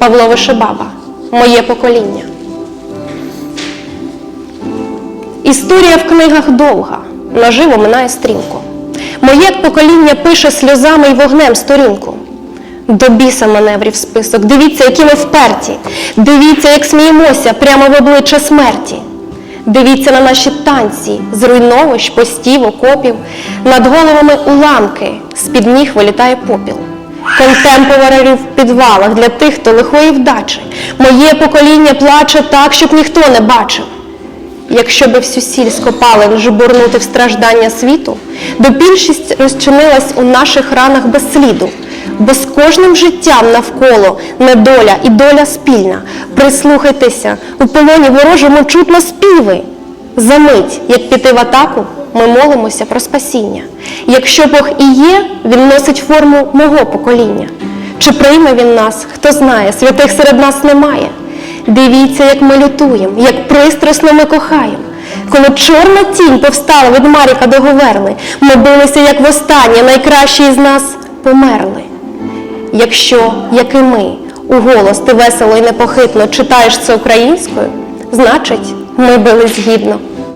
Павло Вишебаба, моє покоління. Історія в книгах довга, наживо минає стрімко. Моє покоління пише сльозами й вогнем сторінку. До біса маневрів список. Дивіться, які ми вперті. Дивіться, як сміємося прямо в обличчя смерті. Дивіться на наші танці, зруйновищ, постів, окопів, над головами уламки, з-під ніг вилітає попіл. Контемпорари в підвалах для тих, хто лихої вдачі. Моє покоління плаче так, щоб ніхто не бачив. Якщо би всю сіль скопалин жбурнути в страждання світу, то більшість розчинилась у наших ранах без сліду, бо з кожним життям навколо недоля і доля спільна. Прислухайтеся, у полоні ворожому чутно співи. Замить, як піти в атаку, ми молимося про спасіння. Якщо Бог і є, він носить форму мого покоління. Чи прийме він нас, хто знає, святих серед нас немає. Дивіться, як ми лютуємо, як пристрасно ми кохаємо. Коли чорна тінь повстала від Маріка до Говерли, ми билися, як востаннє, найкращі із нас померли. Якщо, як і ми, у голос ти весело і непохитно читаєш це українською, значить, ми бились гідно.